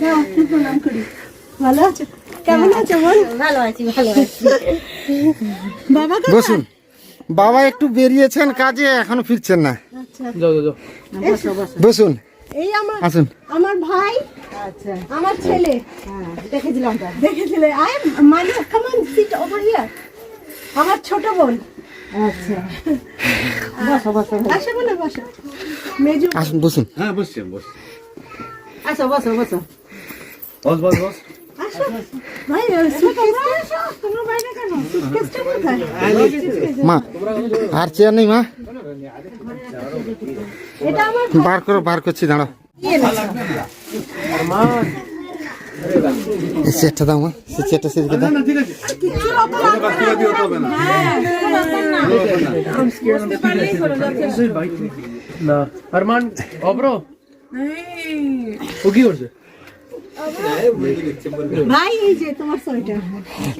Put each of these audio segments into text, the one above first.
যাও প্রণাম করি। ভালো আছো? কেমন আছো বোন ভালো আছি ভালো আছি। বাবা বসুন। বাবা একটু বেরিয়েছেন কাজে এখনও ফিরছেন না। আচ্ছা। যাও যাও যাও। বসো বসো বসুন। এই আমার আসুন। আমার ভাই আচ্ছা। আমার ছেলে। হ্যাঁ দেখেছিলাম দেখেছিলে? আই মানে come on sit over here আমার ছোট বোন। আচ্ছা। বসো বসো। আসো বসো। মেজু আসুন বসুন। হ্যাঁ বসছি বসছি। আসো বসো বসো। বস বস বস। কোথায়? মা আর চেয়ার নেই মা? বার করো বার করছি দাঁড়াও। এই চেয়ারটা দাও মা। সেই চেয়ারটা সেদিকে দাও। না আরমান অব্র। ও কি করছে?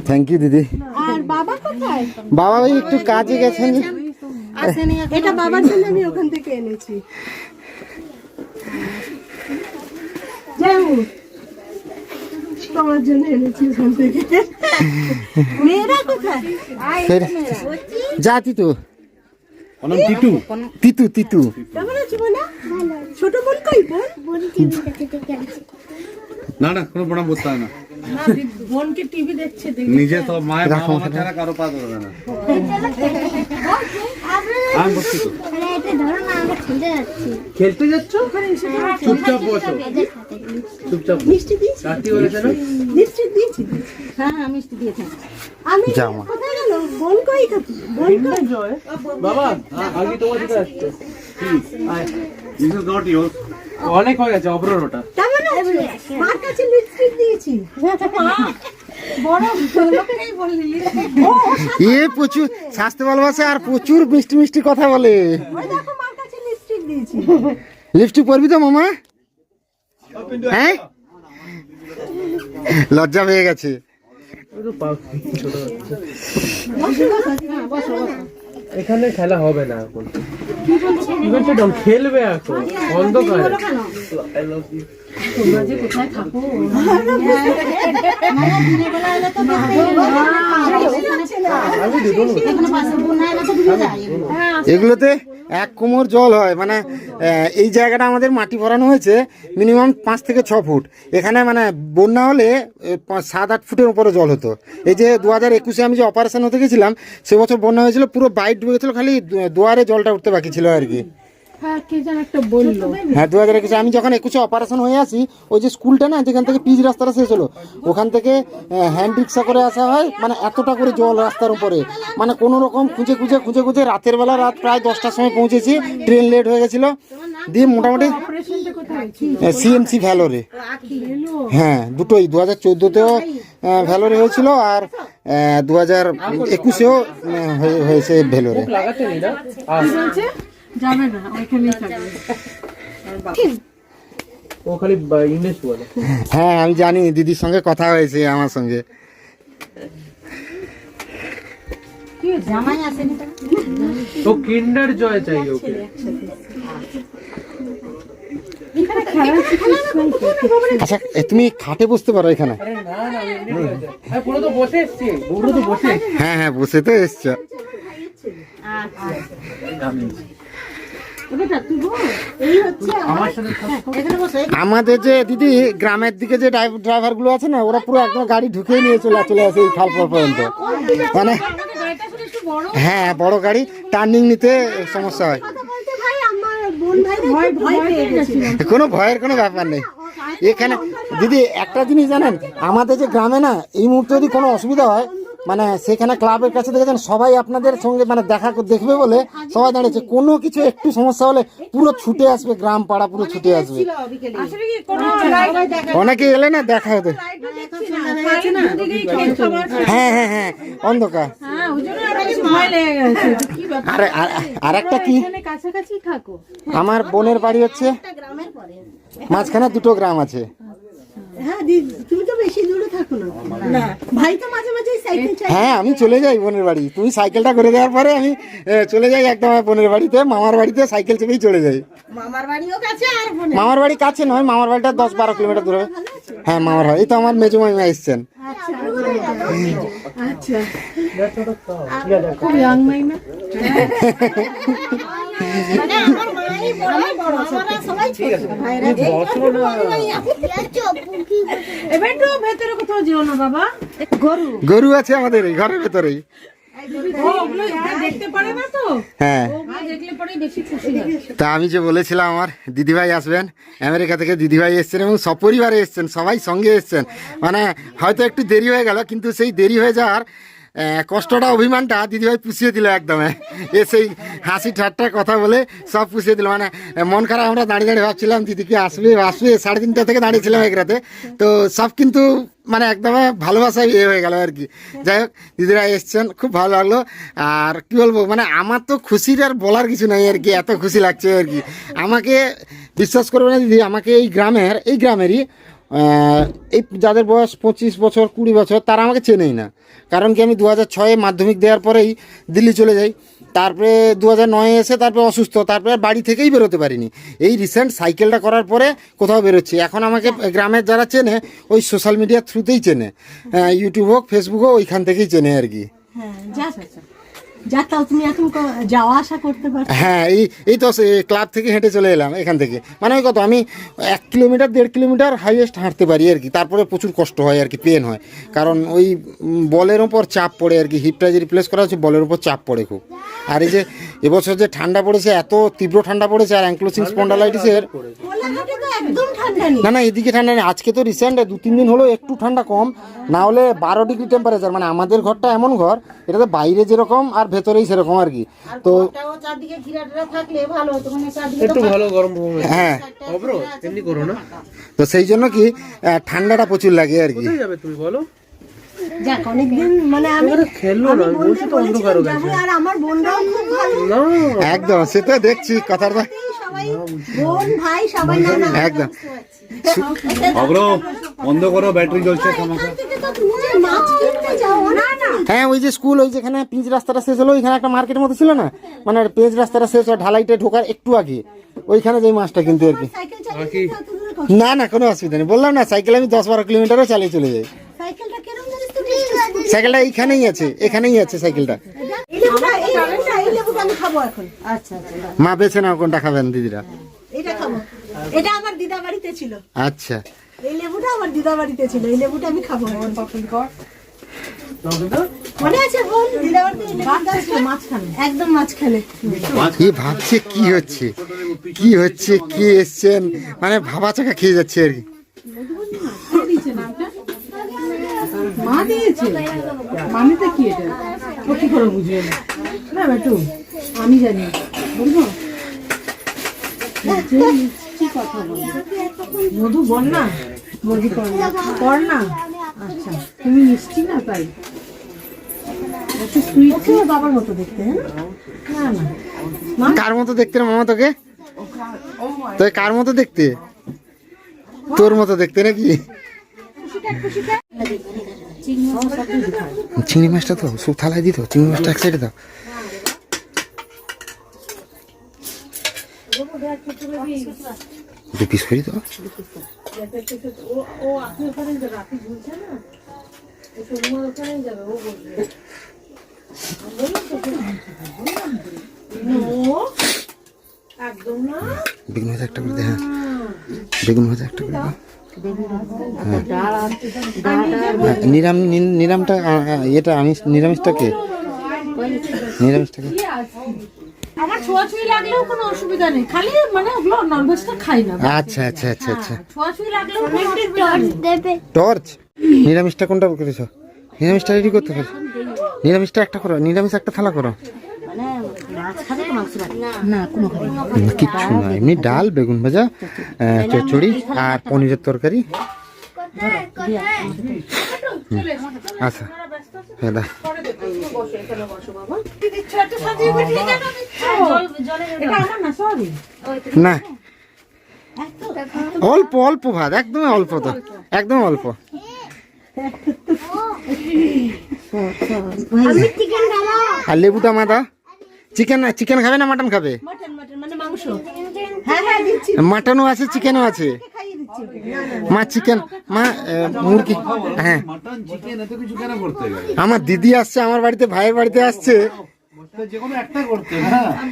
থ্যাংক ইউ দিদি। আর বাবা কোথায়? বাবা ভাই একটু কাজে গেছেন এটা বাবার জন্য আমি ওখান থেকে এনেছি। তোমার জন্য এনেছি ওখান থেকে। মেয়েরা কোথায়? তিতু। অনাম তিতু। তিতু কেমন আছো ছোট বোন কই বোন? না না কোনো প্রণাম করতে হয় না। বোনকে টিভি দেখছে নিজে তো মায়ের মা বাবা ছাড়া কারও পা ধরবে না। আমি বসছি তো খেলতে যাচ্ছ। চুপচাপ বসো। চুপচাপ মিষ্টি দিয়েছি। রাত্রি বলেছে না মিষ্টি দিয়েছি হ্যাঁ মিষ্টি দিয়েছে। আমি যাও কোথায় গেল? বোন কই বোন কই? বাবা আগে তোমার দিকে আসছে। আয়। দিস ইজ নট ইয়োর অনেক হয়ে গেছে অব্রর ওটা মার কাছে লিপস্টিক দিয়েছি। বড় লোকেরাই বললি ও এ প্রচুর স্বাস্থ্য ভালোবাসে আর প্রচুর মিষ্টি মিষ্টি কথা বলে। লিপস্টিক পরবি তো মামা? হ্যাঁ? লজ্জা পেয়ে গেছে। বসো এখানে খেলা হবে না এখন। খেলবে এখন। অন্ধকার। এগুলোতে এক কোমর জল হয় মানে এই জায়গাটা আমাদের মাটি ভরানো হয়েছে মিনিমাম পাঁচ থেকে ছ ফুট। এখানে মানে বন্যা হলে সাত, আট ফুটের উপরে জল হতো। এই যে দু হাজার একুশে আমি যে অপারেশন হতে গেছিলাম, সে বছর বন্যা হয়েছিল, পুরো বাইট ডুবে গেছিল, খালি দুয়ারে জলটা উঠতে বাকি ছিল আর কি। হ্যাঁ দু হাজার একুশে। আমি যখন একুশে অপারেশন হয়ে আসি ওই যে স্কুলটা না যেখান থেকে পিচ রাস্তাটা শেষ হলো ওখান থেকে হ্যান্ড রিক্সা করে আসা হয় মানে এতটা করে জল রাস্তার উপরে। মানে কোনো রকম খুঁজে খুঁজে খুঁজে খুঁজে রাতের বেলা রাত প্রায় দশটার সময় পৌঁছেছি ট্রেন লেট হয়ে গেছিল। দিয়ে মোটামুটি সিএমসি ভ্যালোরে হ্যাঁ দুটোই। দু হাজার চোদ্দোতেও ভ্যালোরে হয়েছিল আর দু হাজার একুশেও হয়েছে ভেলোরে লাগাতে নি না আস। ও খালি ইংলিশ বলে। হ্যাঁ আমি জানি দিদির সঙ্গে কথা হয়েছে আমার সঙ্গে। জামাই আসেনি তো? ও কিন্ডার জয় চাই ওকে। আচ্ছা তুমি খাটে বসতে পারো এখানে। আরে না না এমনি হয়েছে। আরে পুরো তো বসে এসছি পুরো তো বসে। এসছি। হ্যাঁ হ্যাঁ বসে তো এসছো। আমাদের যে দিদি গ্রামের দিকে যে ড্রাইভারগুলো আছে না ওরা পুরো একদম গাড়ি ঢুকিয়ে নিয়ে চলে চলে আসে এই খালপর পর্যন্ত। মানে হ্যাঁ বড় গাড়ি টার্নিং নিতে সমস্যা হয়। কথা বলতে ভাই আমার বোন ভাই ভয় পেয়ে গেছিল। কোনো ভয়ের কোনো ব্যাপার নেই। এখানে দিদি একটা জিনিস জানেন আমাদের যে গ্রামে না এই মুহূর্তে যদি কোনো অসুবিধা হয় মানে সেখানে ক্লাবের কাছে দেখেছেন সবাই আপনাদের সঙ্গে মানে দেখা দেখবে বলে সবাই দাঁড়িয়েছে। কোনো কিছু একটু সমস্যা হলে পুরো ছুটে আসবে গ্রাম পাড়া পুরো ছুটে আসবে। অনেকে এলে না দেখা হতো। হ্যাঁ হ্যাঁ হ্যাঁ অন্ধকার। আর আর- আর একটা কি? আমার বোনের বাড়ি হচ্ছে মাঝখানে দুটো গ্রাম আছে। হ্যাঁ তুমি তো বেশি দূরে থাকো না। না ভাই তো মাঝে মাঝে সাইকেল চালায়। হ্যাঁ আমি চলে যাই বোনের বাড়ি। তুমি সাইকেলটা করে দেওয়ার পরে আমি চলে যাই একদম বোনের বাড়িতে। মামার বাড়িতে সাইকেল চেপেই চলে যাই। মামার বাড়িও কাছে আর বোনের? মামার বাড়ি কাছে নয় মামার বাড়িটা দশ বারো কিলোমিটার দূরে। হ্যাঁ মামার হয় এই তো আমার মেজো মামিমা এসছেন। আচ্ছা That's এবার ভেতরে কোথাও যেও না বাবা। গরু। গরু আছে আমাদের এই ঘরের ভেতরেই। তো? হ্যাঁ। তা আমি যে বলেছিলাম আমার দিদিভাই আসবেন আমেরিকা থেকে দিদিভাই এসছেন এবং সপরিবারে এসছেন সবাই সঙ্গে এসছেন। মানে হয়তো একটু দেরি হয়ে গেল কিন্তু সেই দেরি হয়ে যাওয়ার কষ্টটা অভিমানটা দিদিভাই পুষিয়ে দিল একদম। এ সেই হাসি ঠাট্টা কথা বলে সব পুষিয়ে দিল। মানে মন খারাপ আমরা দাঁড়িয়ে দাঁড়িয়ে ভাবছিলাম দিদিকে আসবে? আসবে, সাড়ে তিনটা থেকে দাঁড়িয়েছিলাম এক রাতে। তো সব কিন্তু মানে একদম ভালোবাসায় ইয়ে হয়ে গেল আর কি। যাই হোক দিদিরা এসছেন, খুব ভালো লাগল। আর কি বলব মানে আমার তো খুশির আর বলার কিছু নাই আর কি, এত খুশি লাগছে আর কি। আমাকে বিশ্বাস করবে না দিদি, আমাকে এই গ্রামের, এই গ্রামেরই এই যাদের বয়স পঁচিশ বছর, কুড়ি বছর, তারা আমাকে চেনেই না। কারণ কি আমি দু হাজার ছয়ে মাধ্যমিক দেওয়ার পরেই দিল্লি চলে যাই। তারপরে দু হাজার নয়ে এসে তারপরে অসুস্থ, তারপরে বাড়ি থেকেই বেরোতে পারিনি। এই রিসেন্ট সাইকেলটা করার পরে কোথাও বেরোচ্ছি। এখন আমাকে গ্রামের যারা চেনে, ওই সোশ্যাল মিডিয়ার থ্রুতেই চেনে। ইউটিউব হোক ফেসবুক হোক, ওইখান থেকেই চেনে আর কি। হ্যাঁ যা যা তুমি এখন যাওয়া আসা করতে পারছ? হ্যাঁ এই এই তো ক্লাব থেকে হেঁটে চলে এলাম এখান থেকে। মানে ওই কত আমি এক কিলোমিটার দেড় কিলোমিটার হাইয়েস্ট হাঁটতে পারি আর কি। তারপরে প্রচুর কষ্ট হয় আর কি পেন হয়। কারণ ওই বলের ওপর চাপ পড়ে আর কি। হিপটা যে রিপ্লেস করা হচ্ছে বলের ওপর চাপ পড়ে খুব। আর এই যে এবছর যে ঠান্ডা পড়েছে এত তীব্র ঠান্ডা পড়েছে আর অ্যাঙ্ক্লোসিং স্পন্ডালাইটিসের কোলাঘাটে তো একদম ঠান্ডা নেই। না না এদিকে ঠান্ডা নেই। আজকে তো রিসেন্ট দু তিন দিন হলো একটু ঠান্ডা কম। না হলে বারো ডিগ্রি টেম্পারেচার মানে আমাদের ঘরটা এমন ঘর এটাতে বাইরে যেরকম আর ভেতরেই সেরকম আর কি। তো ওটাও চারদিকে ঘিরা টিরা থাকলে ভালো হতো মানে চারদিকে একটু ভালো গরম হবে। হ্যাঁ। তো সেই জন্য কি আহ, ঠান্ডাটা প্রচুর লাগে আর কি। যাবে তুমি বলো? যাক অনেকদিন মানে আমি খেললো না বলছি তো অন্ধকার বলেছিলাম যাবে, আর আমার বোনরাও খুব ভালো। না। একদম সেটা দেখছি কথাটা সবাই বোন ভাই সবাই না না একদম। অগ্র বন্ধ করো ব্যাটারি জ্বলছে খামাখা তো হ্যাঁ ওই যে স্কুল ওই যেখানে পিচ রাস্তাটা শেষ হলো ওইখানে একটা মার্কেট মতো ছিল না? মানে পেঁচ রাস্তাটা শেষ হয় ঢালাইতে ঢোকার একটু আগে। ওইখানে যে মাছটা কিন্তু আর কি। তো। না না কোনো অসুবিধা নেই। বললাম না সাইকেল আমি দশ বারো কিলোমিটারও চালিয়ে চলে যাই সাইকেলটা কেরম জানিস তো সাইকেলটা এইখানেই আছে এখানেই আছে সাইকেলটা। এই লেবুটা এই লেবুটা এই লেবুটা আমি খাব এখন আচ্ছা আচ্ছা মা বেছে নাও কোনটা খাবেন দিদিরা? এটা খাব এটা আমার দিদা বাড়িতে ছিল। আচ্ছা। এই লেবুটা আমার দিদা বাড়িতে ছিল এই লেবুটা আমি খাব। ভাবছে কি হচ্ছে? কি হচ্ছে? কি এসছেন? মানে ভাবা চাকা খেয়ে যাচ্ছে আর কি। মা দিয়েছে মানেটা কি এটা ও কি করে বুঝবে না বেটু আমি জানি কথা বল মধু বল না কর না কর না আচ্ছা তুমি মিষ্টি না তাই বাবার মতো দেখতে হ্যাঁ না কার মতো দেখতে মামা তোকে তো কার মতো দেখতে তোর মতো দেখতে নাকি চিংড়ি মাছটা তো সব থালায় দিত চিংড়ি মাছটা এক সাইডে দাও। দু পিস করি তো বেগুন ভাজা একটা করে দে হ্যাঁ। বেগুন ভাজা একটা করে নিরাম নিরামটা এটা আমি নিরামিষটাকে? নিরামিষটাকে? আমার ছোঁয়াছুঁই লাগলেও কোনো অসুবিধা নেই। খালি মানে ওগুলো ননভেজটা খাই না আচ্ছা আচ্ছা আচ্ছা আচ্ছা। ছোঁয়াছুঁই লাগলেও টর্চ নিরামিষটা কোনটা করেছ? নিরামিষটা রেডি করতে পারো। নিরামিষটা একটা করো নিরামিষ একটা থালা করো। কিচ্ছু না। এমনি ডাল বেগুন ভাজা চচড়ি আর পনিরের তরকারি। আচ্ছা হ্যাঁ দা না। না অল্প অল্প ভাত একদম অল্প তো। একদম অল্প। আর লেবুটা মাদা চিকেন চিকেন খাবে না মাটন খাবে? মাটন মাটন মানে মাংস। হ্যাঁ হ্যাঁ মাটনও আছে চিকেনও আছে। মা চিকেন মা মুরগি। হ্যাঁ। মাটন চিকেন এত কিছু কেন করতে গেলে? আমার দিদি আসছে আমার বাড়িতে ভাইয়ের বাড়িতে আসছে। যে কোনো একটা করতে হ্যাঁ। আমি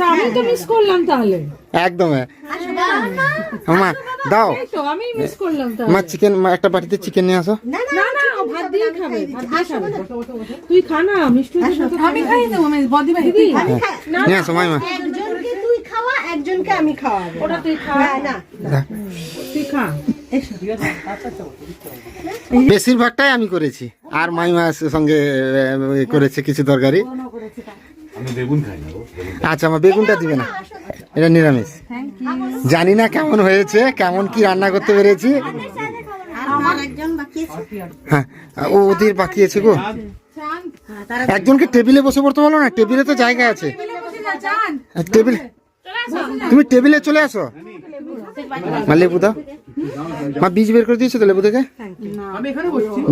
তা আমি তো মিস করলাম তাহলে। একদম হ্যাঁ। মা দাও। আমি মিস করলাম তাহলে। মা চিকেন একটা বাটিতে চিকেন নিয়ে আসো। না না ভাত দিয়ে খাবে ভাত দিয়ে খাবে। তুই খা না মিষ্টি আমি বদি আসো মাইমা একজনকে তুই খাওয়া একজনকে আমি খাওয়াবো। ওটা তুই খা। না তুই খা। বেশিরভাগটাই আমি করেছি। আর মাইমা সঙ্গে করেছে কিছু তরকারি। আমি বেগুন খাই না গো, বেগুন খাই। আচ্ছা আমার বেগুনটা দিবে না। এটা নিরামিষ। জানি না কেমন হয়েছে কেমন কি রান্না করতে পেরেছি। হ্যাঁ ও ওদের বাকি আছে গো। একজনকে টেবিলে বসে পড়তে বলো না টেবিলে তো জায়গা আছে। হ্যাঁ, টেবিল তুমি টেবিলে চলে আসো। মা লেবু দাও মা, বীজ বের করে দিয়েছ তো লেবু থেকে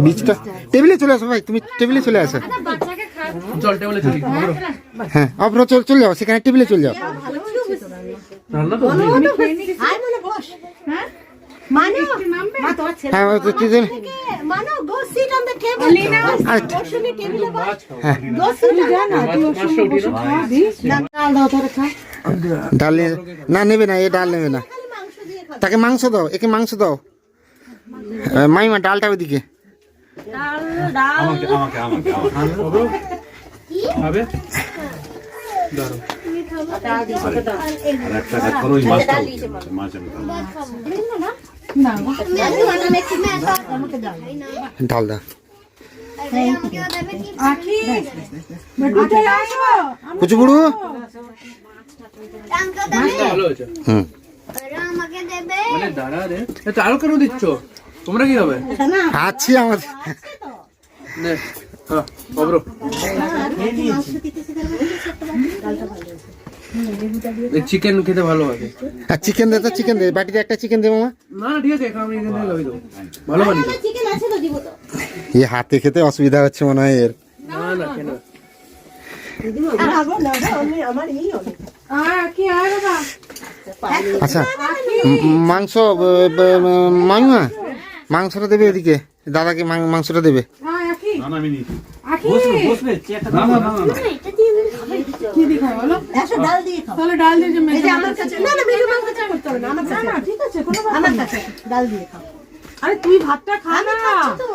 বীজটা? টেবিলে চলে আসো ভাই, তুমি টেবিলে চলে আসো। হ্যাঁ অভ্র, চল, চলে যাও, সেখানে টেবিলে চলে যাও। হ্যাঁ হ্যাঁ। ডাল না, নেবে না, এ ডাল নেবে না। তাকে মাংস দাও একে মাংস দাও আহ, মাইমা ডালটা ওইদিকে আমাকে আমাকে আমাকে আমাকে অগ্র খাবে দাঁড়াও আর একটা কাজ করো ওই মাছটা উঠিয়ে দাও, মাছ আমি খাবো ডাল দাও কুচু বুড়ু মাছটা ভালো হয়েছে হুম মানে দাঁড়া রে। এ, আরও কেন দিচ্ছ? তোমরা কি হবে আছি আমাদের। নে হ্যাঁ অগ্র চিকেন খেতে ভালো হবে আর চিকেন দে তো চিকেন দে। বাটিতে একটা চিকেন দে মামা। না না ঠিক আছে এখন আমি এখান থেকে দেবো ভালো বানিয়েছো চিকেন আছে তো দিব তো এই হাতে খেতে অসুবিধা হচ্ছে মনে হয় এর। না না কেন খাব না আমার এই অনেক। আর কি আর বাবা? আচ্ছা মাংস মামিমা মাংসটা দেবে এদিকে। দাদাকে মাংসটা দেবে। না না আমি নিয়েছি এসো ডাল দিয়ে খাও। আরে তুই ভাতটা খা না।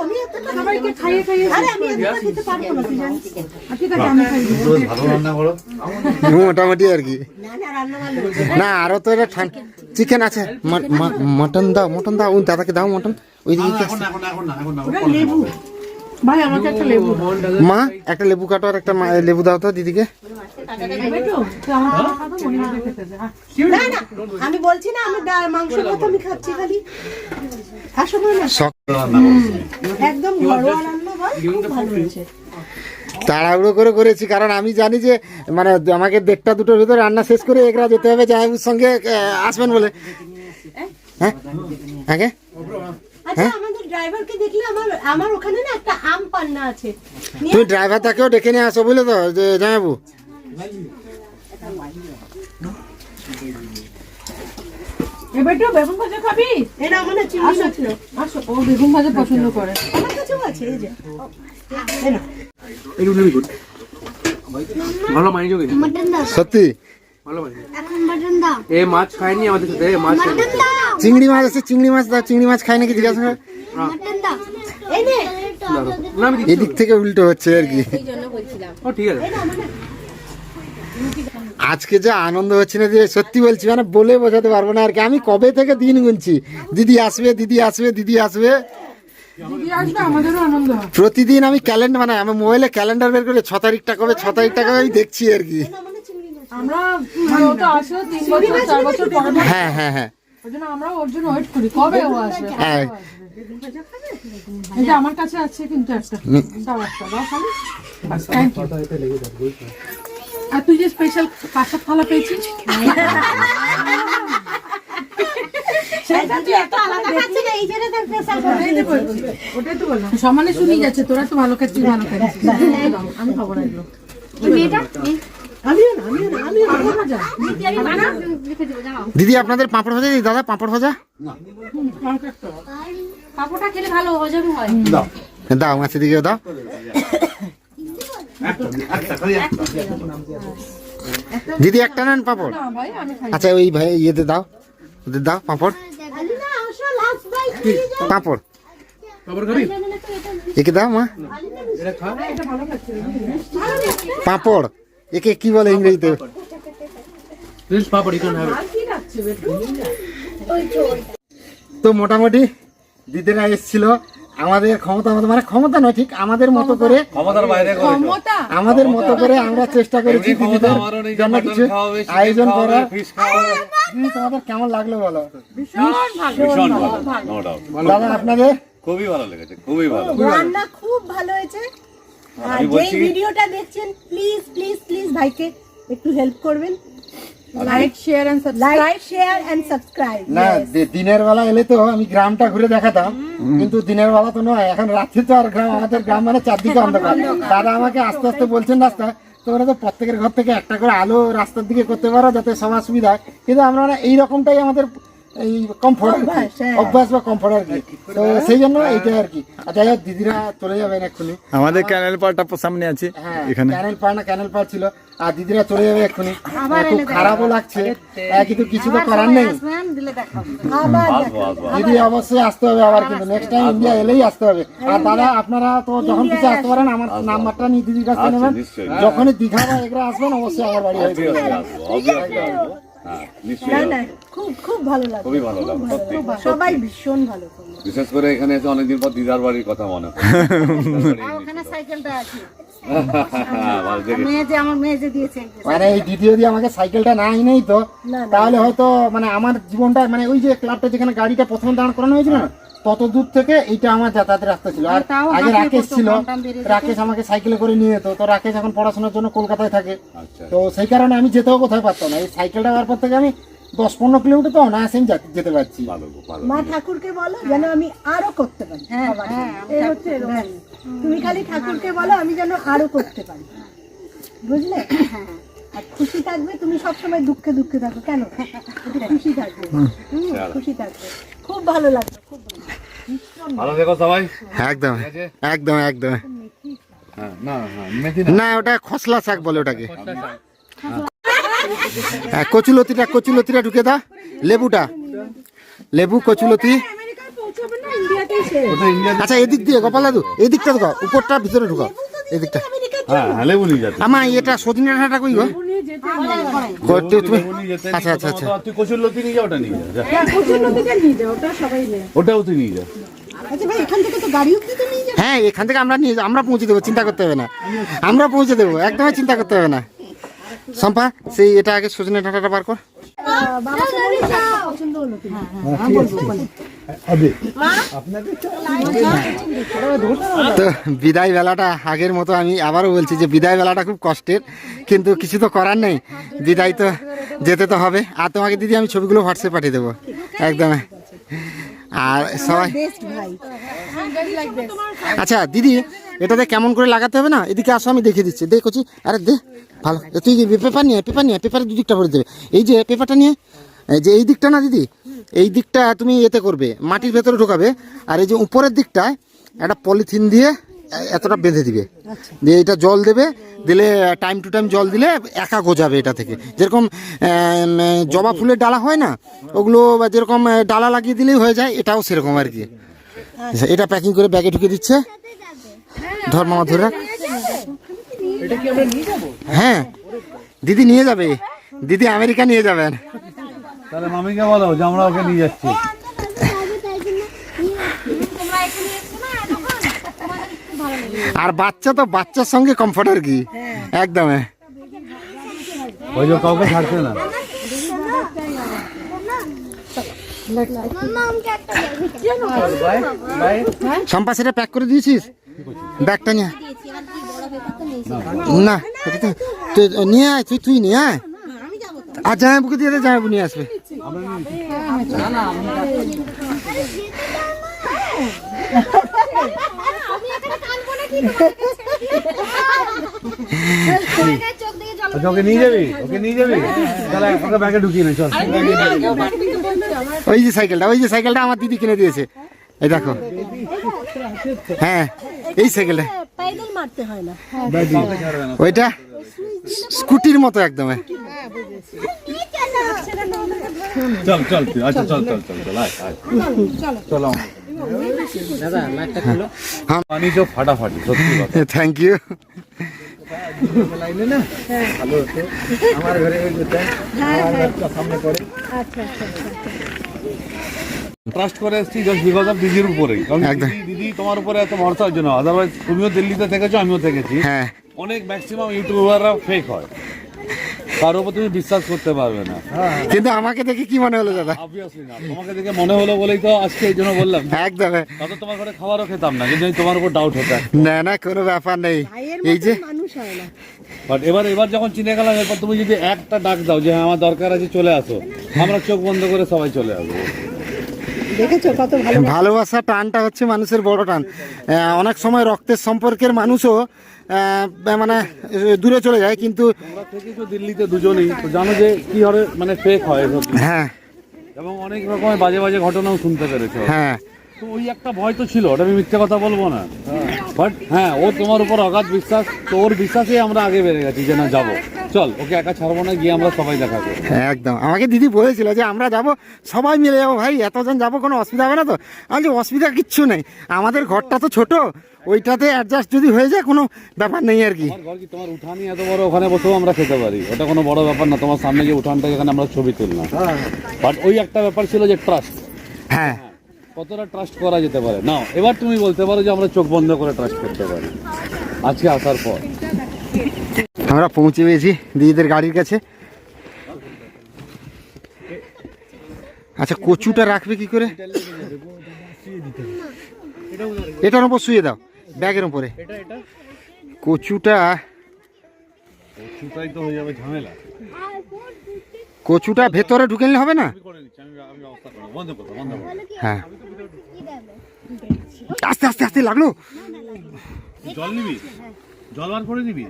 আমি সবাইকে খাইয়ে খাইয়ে আরে আমি এতটা খেতে পারব না তুই জানিস ঠিক আছে আমি খাই। ভালো রান্না করো। মোটামুটি আর কি। না না রান্না ভালো। না আরও তো এটা ঠান্ডা চিকেন আছে। মটন দাও মটন দাও। দাদাকে দাও মটন। ওই দিকে এখন এখন না এখন না এখন না এখন না, লেবু। ভাই আমাকে একটা লেবু মা একটা লেবু কাটো আর একটা মা- লেবু দাও তো দিদিকে। না না আমি বলছি না আমি ডাল মাংস ভাত আমি খাচ্ছি খালি। একদম ঘরোয়া রান্না ভালো হয়েছে। তাড়াহুড়ো করে করেছি কারণ আমি জানি যে মানে আমাকে দেড়টা দুটোর ভিতরে রান্না শেষ করে একরা যেতে হবে জাহাবুর সঙ্গে আসবেন বলে। হ্যাঁ? হ্যাঁ? আচ্ছা আমাদের ড্রাইভারকে দেখলে আমার আমার ওখানে না একটা আম পান্না আছে। তুমি ড্রাইভার তাকেও ডেকে নিয়ে আসো বুঝলে তো? যে জামাবু এবার তো বেগুন ভাজা খাবি? এটা মানে চিংড়ি মাছ ছিল আসো ও বেগুন ভাজা পছন্দ করে। আমার কাছেও আছে এই যে। এই নাও। একটু ভেরি গুড ভালো মানিয়েছো কিন্তু। সত্যি? এ মাছ খায়নি আমাদের সাথে মাছ চিংড়ি মাছ আছে চিংড়ি মাছ দাও চিংড়ি মাছ খাই নাকি জিজ্ঞাসা এদিক থেকে উল্টো হচ্ছে আর কি। ও ঠিক আছে। আজকে যে আনন্দ হচ্ছে না যে সত্যি বলছি মানে বলে বোঝাতে পারব না আর কি। আমি কবে থেকে দিন গুনছি? দিদি আসবে দিদি আসবে দিদি আসবে। প্রতিদিন আমি ক্যালেন্ডার মানে আমি মোবাইলে ক্যালেন্ডার বের করে ছ তারিখটা কবে ছ তারিখটা কবে আমি দেখছি আর কি। আমরা মানে ও তো আসে তিন বছর চার বছর পরে পরে। হ্যাঁ হ্যাঁ। হ্যাঁ হ্যাঁ যে আমার কাছে আছে কিন্তু একটা। দাও একটা দাও খালি। বাস, thank আর তুই যে স্পেশাল কাঁচা থালা পেয়েছিস? সমানে শুনি যাচ্ছে তোরা তো ভালো খাচ্ছিস ভালো খাচ্ছিস। আমি খাব না এগুলো। আমিও না আমিও না আমিও না। ভাজা দিদি আপনাদের পাঁপড় ভাজা দিদি দাদা পাঁপড় ভাজা? পাপড়টা খেলে ভালো হজম হয়। দাও। মাছের দিকে দাও। দিদি একটা নেন পাঁপড়। আচ্ছা ওই ভাই ইয়েতে দাও। ওদের দাও পাঁপড়। পাঁপড়। একে দাও মা। এটা পাঁপড়। একে কি বলে ইংরেজিতে? তো মোটামুটি দিদিরা এসেছিল। আমাদের ক্ষমতা মতো মানে ক্ষমতা নয় ঠিক আমাদের মতো করে ক্ষমতার বাইরে আমাদের মতো করে আমরা চেষ্টা করেছি দিদিদের জন্য কিছু আয়োজন করার। দিদি, তোমাদের কেমন লাগল বলো? ভীষণ ভালো নো ডাউট দাদা আপনাদের? খুবই ভালো লেগেছে খুবই ভালো। রান্না খুব ভালো হয়েছে। আর যেই ভিডিওটা দেখছেন প্লিজ প্লিজ প্লিজ ভাইকে একটু হেল্প করবেন। Like share and like share and subscribe না দিনের বেলা এলে তো আমি গ্রামটা ঘুরে দেখাতাম। কিন্তু দিনের বেলা তো নয় এখন রাত্রি তো আর গ্রাম আমাদের গ্রাম মানে চারদিকে অন্ধকার। দাদা আমাকে আস্তে আস্তে বলছেন রাস্তা তোমরা তো প্রত্যেকের ঘর থেকে একটা করে আলো রাস্তার দিকে করতে পারো যাতে সবার সুবিধা হয়। কিন্তু আমরা এইরকমটাই আমাদের এই কমফোর্ট অভ্যাস বা কমফোর্ট আর কি। তো সেই জন্য এইটাই আর কি। আর যাই হোক দিদিরা চলে যাবেন এক্ষুনি। আমাদের ক্যানেল পার্টটা সামনে আছে হ্যাঁ এখানে। ক্যানেল পার না ক্যানেল পার ছিল। আর দিদিরা চলে যাবে এক্ষুনি। খুব খারাপও লাগছে। কিন্তু কিছু তো করার নেই। দিদি অবশ্যই আসতে হবে আবার কিন্তু নেক্সট টাইম ইন্ডিয়া এলেই আসতে হবে। আর দাদা আপনারা তো যখন কিছু আসতে পারেন আমার নাম্বারটা নিয়ে দিদির কাছে আচ্ছা, নেবেন। যখনই দীঘা বা এগুলো আসবেন অবশ্যই আমার বাড়ি হয়ে অবভিয়াসলি আসব অবভিয়াসলি আসব হ্যাঁ নিশ্চয়ই আসব। খুব খুব ভালো লাগে খুবই ভালো লাগল সবাই ভীষণ ভালো বিশেষ করে এখানে এসে অনেকদিন পর দিদার বাড়ির কথা মনে পড়ে ওখানে সাইকেলটা আছে। ভালো দেখে। মেয়ে যে আমার মেয়ে দিয়েছে। মানে এই দিদি যদি আমাকে সাইকেলটা না এনেই তো। তাহলে হয়তো মানে আমার জীবনটা মানে ওই যে ক্লাবটা যেখানে গাড়িটা প্রথমে দাঁড় করানো হয়েছিল না? তত দূর থেকে এইটা আমার যাতায়াতের রাস্তা ছিল। আর আগে রাকেশ ছিল রাকেশ আমাকে সাইকেলে করে নিয়ে যেত। তো রাকেশ এখন পড়াশোনার জন্য কলকাতায় থাকে। আচ্ছা। তো সেই কারণে আমি যেতেও কোথাও পারতাম না। এই সাইকেলটা হওয়ার পর থেকে আমি দশ পনেরো কিলোমিটার তো আমি যেতে পারছি। ভালো গো, ভালো মা ঠাকুরকে বলো যেন আমি আরও করতে পারি। এই হচ্ছে এরকম। তুমি খালি ঠাকুরকে বলো আমি যেন আরও করতে পারি। বুঝলে? আর খুশি থাকবে তুমি সবসময় দুঃখে দুঃখে থাকো। কেন? খুশি থাকবে। খুশি থাকবে। খুব ভালো লাগবে খুব ভালো ভালো থেকো সবাই। একদম একদম একদম। হ্যাঁ না হ্যাঁ মেথি না। না ওটা খসলা শাক বলে ওটাকে। হ্যাঁ, কচুলতিটা কচুলতিটা ঢুকে দা লেবুটা। লেবু কচুলতি। আচ্ছা এদিক দিয়ে গোপাল দাদু এই দিকটা ঢুকাও উপরটা ভিতরে ঢুকাও এই হ্যাঁ হ্যাঁ আমা এটা সজনে ডাঁটা কই যেতে আচ্ছা আচ্ছা আচ্ছা। তুই কচুর লতি নিয়ে যা ওটা নিয়ে যা, যা। নিয়ে যাও ওটা সবাই নেয়। ওটাও তুই নিয়ে যা। আচ্ছা ভাই এখান থেকে তো গাড়ি অব্দি তো নিয়ে যাবে। হ্যাঁ এখান থেকে আমরা নিয়ে আমরা পৌঁছে দেবো চিন্তা করতে হবে না। আমরা পৌঁছে দেবো একদমই চিন্তা করতে হবে না। সম্পা সেই এটা আগে সজনে ডাঁটাটা বার কর। তো বিদায় বেলাটা আগের মতো আমি আবারও বলছি যে বিদায় বেলাটা খুব কষ্টের কিন্তু কিছু তো করার নেই। বিদায় তো যেতে তো হবে। আর তোমাকে দিদি আমি ছবিগুলো হোয়াটসঅ্যাপ পাঠিয়ে দেবো। একদম। আর সবাই আচ্ছা দিদি এটাতে কেমন করে লাগাতে হবে না? এদিকে আসো আমি দেখিয়ে দিচ্ছি। দে কচি আরে দে ভালো। তুই পেপার নিয়ে পেপার নিয়ে পেপারে দুদিকটা ভরে দেবে। এই যে পেপারটা নিয়ে এই যে এই দিকটা না দিদি? এই দিকটা তুমি এতে করবে মাটির ভেতরে ঢোকাবে আর এই যে উপরের দিকটা একটা পলিথিন দিয়ে এতটা বেঁধে দিবে। দিয়ে এটা জল দেবে দিলে টাইম টু টাইম জল দিলে একা গোজাবে এটা থেকে। যেরকম জবা ফুলের ডালা হয় না ওগুলো বা যেরকম ডালা লাগিয়ে দিলেই হয়ে যায় এটাও সেরকম আর কি। এটা প্যাকিং করে ব্যাগে ঢুকে দিচ্ছে। ধর মামা ধরে রাখ। এটা কি আমরা নিয়ে যাব? হ্যাঁ। দিদি নিয়ে যাবে। দিদি আমেরিকা নিয়ে যাবেন। তাহলে মামিকে বলো যে আমরা ওকে নিয়ে যাচ্ছি। আর বাচ্চা তো বাচ্চার সঙ্গে কমফর্ট আর কি একদম হ্যাঁ। ওই যে কাউকে ছাড়ছে না। বাই সেটা প্যাক করে দিয়েছিস? ব্যাগটা নিয়ে না তুই নিয়ে আয় তুই তুই নিয়ে আয়। আর জামাইবুকে দিয়ে দে জামাইবু নিয়ে আসবে। ওকে নিয়ে যাবি? ওকে নিয়ে যাবি? তাহলে ওকে ব্যাগে ঢুকিয়ে নে চল। ওই যে সাইকেলটা ওই যে সাইকেলটা আমার দিদি কিনে দিয়েছে। এই দেখো। হ্যাঁ এই সাইকেলটা। হয় ওইটা? স্কুটির মতো একদম চল চল আচ্ছা চল চল চল চল আয় আয়। চলো। পানি তো ফাটাফাটি সত্যি কথা। থ্যাংক ইউ ট্রাস্ট করে এসেছি জাস্ট বিকজ অফ দিদির উপরেই। কারণ একদম। দিদি- দিদি তোমার উপরে এত ভরসার জন্য আদারওয়াইজ তুমিও দিল্লিতে থেকেছো আমিও থেকেছি। হ্যাঁ। অনেক ম্যাক্সিমাম ইউটিউবাররা ফেক হয়। কার উপর তুমি বিশ্বাস করতে পারবে না। কিন্তু আমাকে দেখে কি মনে হলো দাদা? অবভিয়াসলি না। তোমাকে দেখে মনে হলো বলেই তো আজকে এই জন্য বললাম। একদম। তাতে তোমার ঘরে খাবারও খেতাম না কিন্তু তোমার উপর ডাউট হতো। না না কোনো ব্যাপার নেই। এই যে মানুষ হয় না। বাট এবার এবার যখন চিনে গেলাম এরপর তুমি যদি একটা ডাক দাও যে হ্যাঁ আমার দরকার আছে চলে আসো। আমরা চোখ বন্ধ করে সবাই চলে আসব। দেখেছ কত ভালো ভালোবাসা টানটা হচ্ছে মানুষের বড় টান। অনেক সময় রক্তের সম্পর্কের মানুষও মানে দূরে চলে যায় কিন্তু তোমরা দিল্লিতে দুজনেই তো জানো যে কি হবে মানে ফেক হয় হ্যাঁ। এবং অনেক রকমের বাজে বাজে ঘটনাও শুনতে পেরেছ। হ্যাঁ। তো ওই একটা ভয় তো ছিল ওটা আমি মিথ্যে কথা বলব না। বাট হ্যাঁ ও তোমার উপর অগাধ বিশ্বাস তো ওর বিশ্বাসে আমরা আগে বেড়ে গেছি যে না যাব। চল ওকে একা ছাড়বো না গিয়ে আমরা সবাই দেখা করব। একদম। আমাকে দিদি বলেছিল যে আমরা যাব সবাই মিলে যাব। ভাই এতজন যাব কোনো অসুবিধা হবে না তো? আমি যে অসুবিধা কিচ্ছু নেই। আমাদের ঘরটা তো ছোট ওইটাতে অ্যাডজাস্ট যদি হয়ে যায় কোনো ব্যাপার নেই আর কি। ঘর কি তোমার উঠানই এত বড়? ওখানে বসেও আমরা খেতে পারি। ওটা কোনো বড় ব্যাপার না। তোমার সামনে যে উঠানটা এখানে আমরা ছবি তুললাম। বাট ওই একটা ব্যাপার ছিল যে ট্রাস্ট হ্যাঁ। কতটা ট্রাস্ট করা যেতে পারে? না এবার তুমি বলতে পারো যে আমরা চোখ বন্ধ করে ট্রাস্ট করতে পারি। আজকে আসার পর। আমরা পৌঁছে পেয়েছি দিদিদের গাড়ির কাছে। আচ্ছা কচুটা রাখবে কি করে? এটার উপর শুয়ে দাও ব্যাগের উপরে। কচুটা সেটাই তো হয়ে যাবে ঝামেলা। কচুটা ভেতরে ঢুকে নিলে হবে না? আমি করে নিচ্ছি আমি আমি ব্যবস্থা করব। বন্ধ করো বন্ধ করো। হ্যাঁ। আস্তে আস্তে আস্তে লাগল? জল নিবি? জল বার করে নিবি?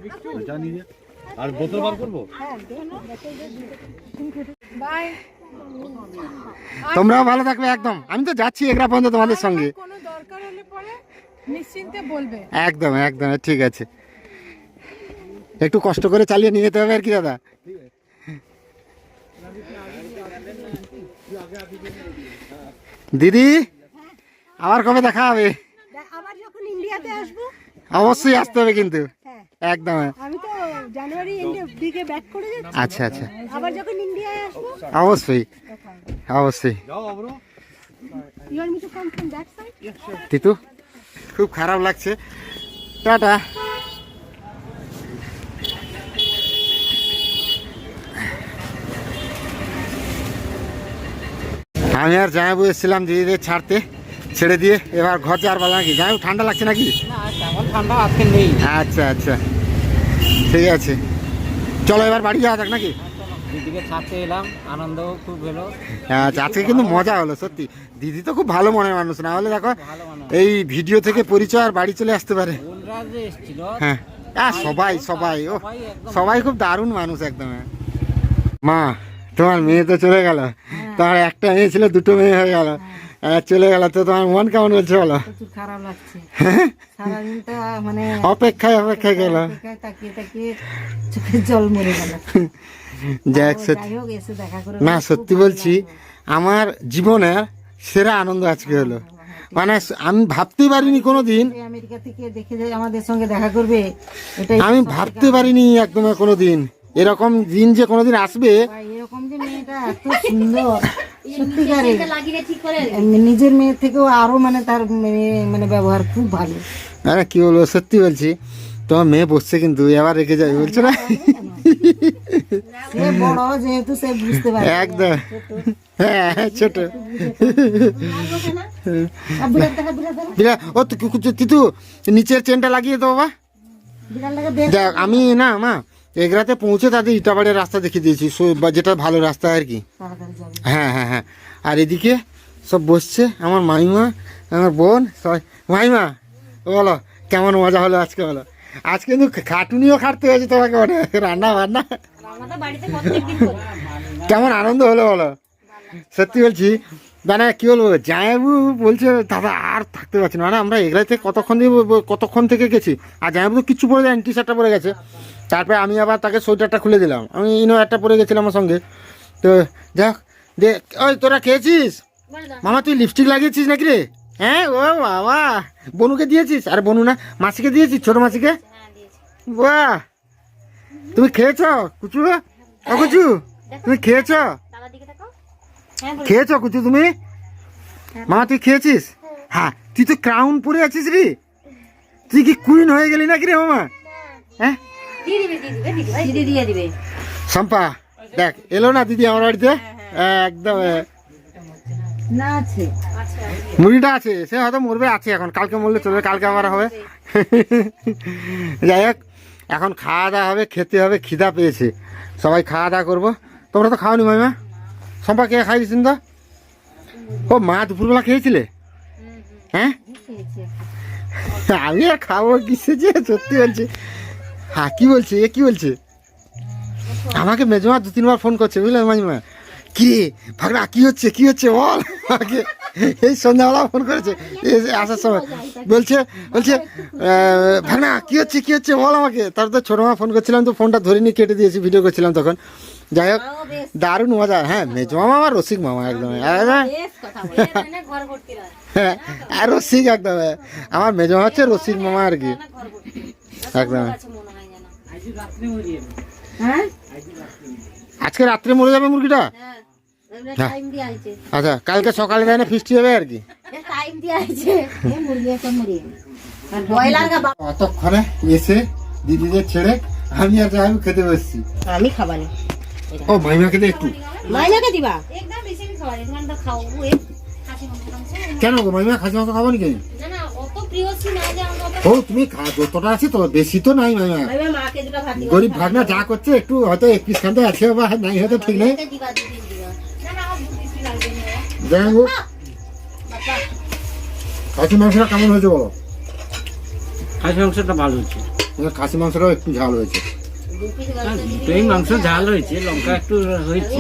যা নিয়ে আর বোতল বার করব? তোমরাও ভালো থাকবে একদম। আমি তো যাচ্ছি এগরা পর্যন্ত তোমাদের সঙ্গে। কোনো দরকার হলে পরে নিশ্চিন্তে বলবে। একদম একদম ঠিক আছে। একটু কষ্ট করে চালিয়ে নিয়ে যেতে হবে আর কি দাদা? দিদি? আবার কবে দেখা হবে? আবার যখন ইন্ডিয়াতে আসব? অবশ্যই আসতে হবে কিন্তু। হ্যাঁ। একদম। আমি তো জানুয়ারি দিকে ব্যাক করে যাচ্ছি। আচ্ছা আচ্ছা। আবার যখন ইন্ডিয়ায় আসব? অবশ্যই। অবশ্যই। You are me to come from that side Titu খুব খারাপ লাগছে। টাটা। আমি আর জামাইবু এসেছিলাম দিদিদের ছাড়তে। ছেড়ে দিয়ে? এবার ঘর যাওয়ার বেলা নাকি? জামাইবু ঠান্ডা লাগছে নাকি? ঠান্ডা আজকে নেই। আচ্ছা আচ্ছা। ঠিক আছে। চলো এবার বাড়ি যাওয়া যাক নাকি? দিদিকে ছাড়তে এলাম আনন্দ খুব হলো। আচ্ছা আজকে কিন্তু মজা হলো সত্যি। দিদি তো খুব ভালো মনের মানুষ না হলে দেখো এই ভিডিও থেকে পরিচয় আর বাড়ি চলে আসতে পারে। হ্যাঁ। সবাই সবাই ও সবাই সবাই খুব দারুণ মানুষ একদম। মা তোমার মেয়ে তো চলে গেল। তোমার একটা মেয়ে ছিল দুটো মেয়ে হয়ে গেল। আর চলে গেল তো তোমার মন কেমন বলছে বলো? খারাপ লাগছে। মানে অপেক্ষায় অপেক্ষায় গেল। জল মরে গেল। যাই হোক না সত্যি বলছি আমার জীবনের সেরা আনন্দ আজকে হলো। মানে আমি ভাবতেই পারিনি কোনো দিন আমেরিকা থেকে দেখে যায় আমাদের সঙ্গে দেখা করবে। আমি ভাবতে পারিনি একদম কোনো দিন এরকম দিন যে কোনোদিন আসবে এরকম যে মেয়েটা এত সুন্দর সত্যিকারে নিজের মেয়ে থেকেও আরও মানে তার মানে ব্যবহার খুব ভালো। আরে কি বলব সত্যি বলছি তোমার মেয়ে বসছে কিন্তু এবার রেখে যাবে বলছো না? বড় যেহেতু সে বুঝতে পারে। একদম। হ্যাঁ হ্যাঁ, ছোট ও তিতু নিচের চেনটা লাগিয়ে দেবো বা বিড়াল দেখা দেখ। দেখ আমি না মা এগরাতে পৌঁছে তাদের ইটাবাড়ির রাস্তা দেখিয়ে দিয়েছি। যেটা ভালো রাস্তা আর কি। হ্যাঁ হ্যাঁ হ্যাঁ। আর এদিকে সব বসছে আমার মাইমা, আমার বোন, সবাই। মাইমা বলো, কেমন মজা হলো আজকে বলো? আজ কিন্তু খাটুনিও খাটতে হয়েছে তোমাকে মানে রান্না বান্না। কেমন আনন্দ হলো বলো? সত্যি বলছি মানে কি বলব জায়াবু বলছে, দাদা, আর থাকতে পারছি না। মানে আমরা এগুলাতে কতক্ষণ দিয়ে কতক্ষণ থেকে গেছি? আর জায়াবু তো কিচ্ছু পরে যায়নি টি শার্টটা পরে গেছে। তারপরে আমি আবার তাকে সোয়েটারটা খুলে দিলাম। আমি ইনো একটা পরে গেছিলাম আমার সঙ্গে। তো যাক, দে, ওই তোরা খেয়েছিস? মামা, তুই লিপস্টিক লাগিয়েছিস নাকি রে? হ্যাঁ ও বাবা। বনুকে দিয়েছিস? আর বনু না, মাসিকে দিয়েছিস, ছোট মাসিকে? বাহ। তুমি খেয়েছ, কুচু? ও কুচু, তুমি খেয়েছ? খেয়েছ কুচু তুমি? মামা, তুই খেয়েছিস? হ্যাঁ তুই তো ক্রাউন পরে আছিস রে। তুই কি কুইন হয়ে গেলি নাকি রে মামা? হ্যাঁ? দিদি দিয়ে দিবে। শম্পা দেখ এলো না দিদি আমার বাড়িতে? একদম না আছে। মুড়িটা আছে সে হয়তো মরবে আছে এখন কালকে মরলে চলবে কালকে আবার হবে। যাই হোক এখন খাওয়া দাওয়া হবে খেতে হবে খিদা পেয়েছে। সবাই খাওয়া দাওয়া করব। তোমরা তো খাওনি মাইমা সম্পা কে খাই দিয়েছেন তো? ও মা দুপুরবেলা খেয়েছিলে? হ্যাঁ? আমি আর খাব কিসে যে সত্যি বলছি। হ্যাঁ কি বলছে? এ কি বলছে? আমাকে মেজমা দু তিনবার ফোন করছে বুঝলে মাঝিমা? কি রে ভাগড়া কি হচ্ছে কি হচ্ছে বল? আমাকে এই সন্ধ্যাবেলা ফোন করেছে আসার সময়। বলছে বলছে ভাগনা কি হচ্ছে কি হচ্ছে বল আমাকে? তারপর তো ছোটো মা ফোন করছিলাম তো ফোনটা ধরে নিয়ে কেটে দিয়েছি ভিডিও করছিলাম তখন। যাই হোক দারুণ মজা। হ্যাঁ মেজ মামা আমার রসিক মামা একদম। একদম হ্যাঁ আর রসিক একদম আমার মেজো মামা হচ্ছে রসিক মামা আর কি। একদম। হ্যাঁ? আজকে রাত্রে মরে যাবে মুরগিটা? হ্যাঁ। আছে আচ্ছা কালকে সকালে দেয় না ফিস্টি হবে আর কি? অতক্ষণে এসে দিদিদের ছেড়ে আমি আর আমি খেতে বসছি। আমি খাবানি ও মাইমা খেতে একটু। মাইনাকে দিবা? একদম বেশি খাওয়া তো খাও কেন গো মাইমা খাসি মাংস খাব নি কেন? না ও তুমি খা- যতটা আছে তো বেশি তো নাই দিবা গরিব ভাগনা যা করছে একটু হয়তো এক পিস আছে বা নাই হয়তো ঠিক নেই। যাই হোক। খাসি মাংসটা কেমন হয়েছে বলো? খাসি মাংসটা ভালো হচ্ছে কিন্তু খাসি মাংসটাও একটু ঝাল হয়েছে। দুটোই মাংস ঝাল হয়েছে লঙ্কা একটু হয়েছে।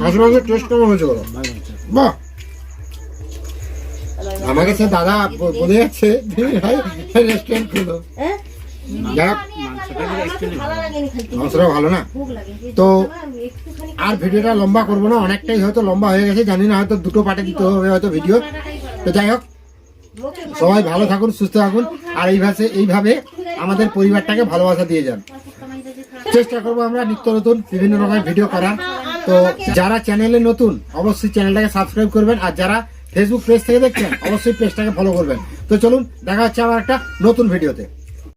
খাসি মাংসের টেস্ট কেমন হয়েছে বলো? বাহ! আমাকে সে দাদা বলে যাচ্ছে রেস্টুরেন্ট খুলো। হ্যাঁ মাংসটা ভালো না। তো আর ভিডিওটা লম্বা করব না অনেকটাই হয়তো লম্বা হয়ে গেছে জানি না হয়তো দুটো পার্টে দিতে হবে হয়তো ভিডিও। তো যাই হোক সবাই ভালো থাকুন সুস্থ থাকুন আর এইভাবে এইভাবে আমাদের পরিবারটাকে ভালোবাসা দিয়ে যান। চেষ্টা করব আমরা নিত্য নতুন বিভিন্ন রকমের ভিডিও করার। তো যারা চ্যানেলে নতুন অবশ্যই চ্যানেলটাকে সাবস্ক্রাইব করবেন আর যারা ফেসবুক পেজ থেকে দেখছেন, অবশ্যই পেজটাকে ফলো করবেন। তো চলুন, দেখা হচ্ছে আবার একটা নতুন ভিডিওতে